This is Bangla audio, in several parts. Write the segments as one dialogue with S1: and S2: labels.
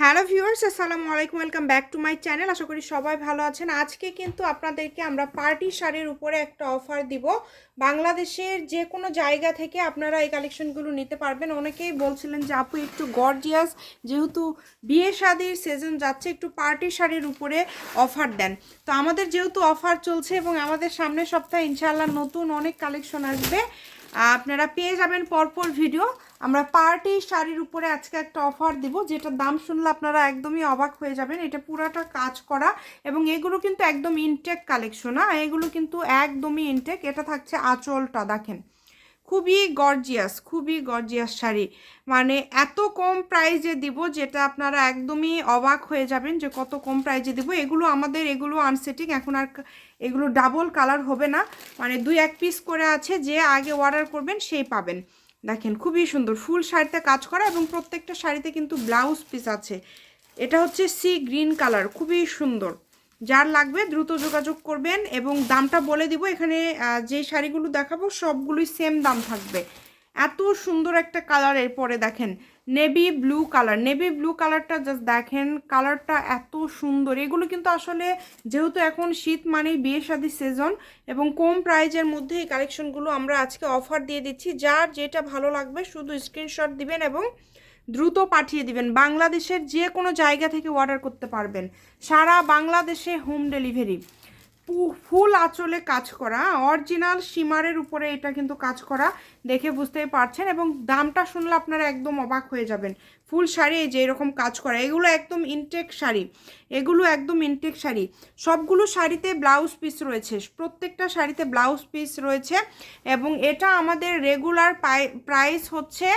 S1: হ্যালো ভিউয়ার্স, আসসালামু আলাইকুম, welcome back to my channel. আশা করি সবাই ভালো আছেন। আজকে কিন্তু আপনাদেরকে আমরা পার্টি শাড়ির উপরে একটা অফার দিব। বাংলাদেশের যে কোনো জায়গা থেকে আপনারা এই কালেকশনগুলো নিতে পারবেন। অনেকেই বলছিলেন যে, আপু, একটু গর্জিয়াস যেহেতু বিয়ে শাদির সিজন যাচ্ছে, একটু পার্টি শাড়ির উপরে অফার দেন। তো আমাদের যেহেতু অফার চলছে এবং আমাদের সামনের সপ্তাহে ইনশাআল্লাহ নতুন অনেক কালেকশন আসবে। আপনারা পেয়ে যাবেন পরপর ভিডিও আমরা পার্টি শাড়ির উপরে আজকে একটা অফার দিব যেটা দাম শুনলে আপনারা একদমই অবাক হয়ে যাবেন। এটা পুরাটা কাজ করা এবং এগুলো কিন্তু একদম ইনটেক কালেকশন এগুলো কিন্তু একদমই ইনটেক এটা থাকছে আঁচলটা, দেখেন। খুবই গর্জিয়াস খুবই গর্জিয়াস শাড়ি। মানে এত কম প্রাইজে দিব যেটা আপনারা একদমই অবাক হয়ে যাবেন যে কত কম প্রাইজে দিব। এগুলো আমাদের, এগুলো আনসেটিং এখন আর এগুলো ডাবল কালার হবে না। মানে দুই এক পিস করে আছে, যে আগে অর্ডার করবেন সেই পাবেন। দেখেন খুবই সুন্দর, ফুল শাড়িতে কাজ করা এবং প্রত্যেকটা শাড়িতে কিন্তু ব্লাউজ পিস আছে। এটা হচ্ছে সি গ্রিন কালার খুবই সুন্দর। যার লাগবে দ্রুত যোগাযোগ করবেন এবং দামটা বলে দিব। এখানে যে শাড়িগুলো দেখাবো সবগুলোই সেম দাম থাকবে। এত সুন্দর একটা কালার এরপরে দেখেন navy blue colour navy blue কালারটা জাস্ট দেখেন কালারটা এত সুন্দর। এগুলো কিন্তু আসলে যেহেতু এখন শীত মানেই বিয়ে শাদির সিজন এবং কম প্রাইজের মধ্যে এই কালেকশনগুলো আমরা আজকে অফার দিয়ে দিচ্ছি। যার যেটা ভালো লাগবে শুধু স্ক্রিনশট দিবেন এবং দ্রুত পাঠিয়ে দিবেন। বাংলাদেশের যে কোনো জায়গা থেকে অর্ডার করতে পারবেন। সারা বাংলাদেশে হোম ডেলিভারি ফুল আঁচলে কাজ করা। অরিজিনাল সীমারের উপরে এটা কিন্তু কাজ করা। দেখে বুঝতেই পারছেন এবং দামটা শুনলে আপনারা একদম অবাক হয়ে যাবেন। ফুল শাড়ি যে এরকম কাজ করা। এগুলো একদম ইনটেক শাড়ি। এগুলো একদম ইনটেক শাড়ি। সবগুলো শাড়িতে ব্লাউজ পিস রয়েছে। প্রত্যেকটা শাড়িতে ব্লাউজ পিস রয়েছে এবং এটা আমাদের রেগুলার প্রাইস হচ্ছে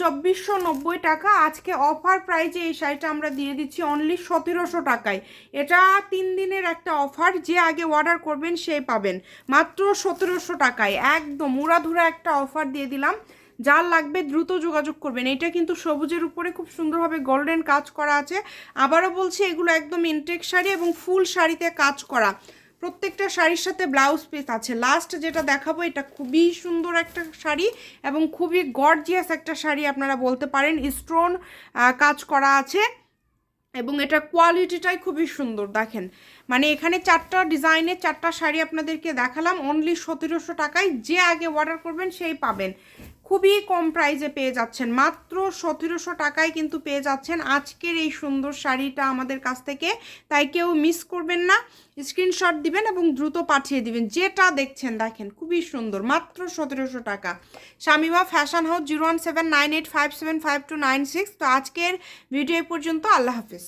S1: চব্বিশশো নব্বই টাকা আজকে অফার প্রাইজে এই শাড়িটা আমরা দিয়ে দিচ্ছি অনলি সতেরোশো টাকায়। এটা তিন দিনের একটা অফার যে আগে অর্ডার করবেন সেই পাবেন। মাত্র সতেরোশো টাকায়, একদম উড়াধুরা একটা অফার দিয়ে দিলাম। যার লাগবে দ্রুত যোগাযোগ করবেন। এটা কিন্তু সবুজের উপরে খুব সুন্দরভাবে গোল্ডেন কাজ করা আছে। আবারও বলছি, এগুলো একদম ইনটেক শাড়ি এবং ফুল শাড়িতে কাজ করা। প্রত্যেকটা শাড়ির সাথে ব্লাউজ পিস আছে। লাস্ট যেটা দেখাবো, এটা খুবই সুন্দর একটা শাড়ি এবং খুবই গর্জিয়াস একটা শাড়ি আপনারা বলতে পারেন। স্টোন কাজ করা আছে এবং এটা কোয়ালিটিটাই খুবই সুন্দর, দেখেন। মানে এখানে চারটা ডিজাইনের চারটা শাড়ি আপনাদেরকে দেখালাম। অনলি সতেরোশো টাকায় যে আগে অর্ডার করবেন সেই পাবেন। খুবই কম প্রাইজে পেয়ে যাচ্ছেন। মাত্র সতেরোশো টাকায় কিন্তু পেয়ে যাচ্ছেন আজকের এই সুন্দর শাড়িটা আমাদের কাছ থেকে। তাই কেউ মিস করবেন না। স্ক্রিনশট দিবেন এবং দ্রুত পাঠিয়ে দিবেন। যেটা দেখছেন, দেখেন, খুবই সুন্দর। মাত্র সতেরোশো টাকা। Shamima fashion house zero one seven nine eight five seven five two nine six তো আজকের ভিডিও পর্যন্ত। আল্লাহ হাফিজ।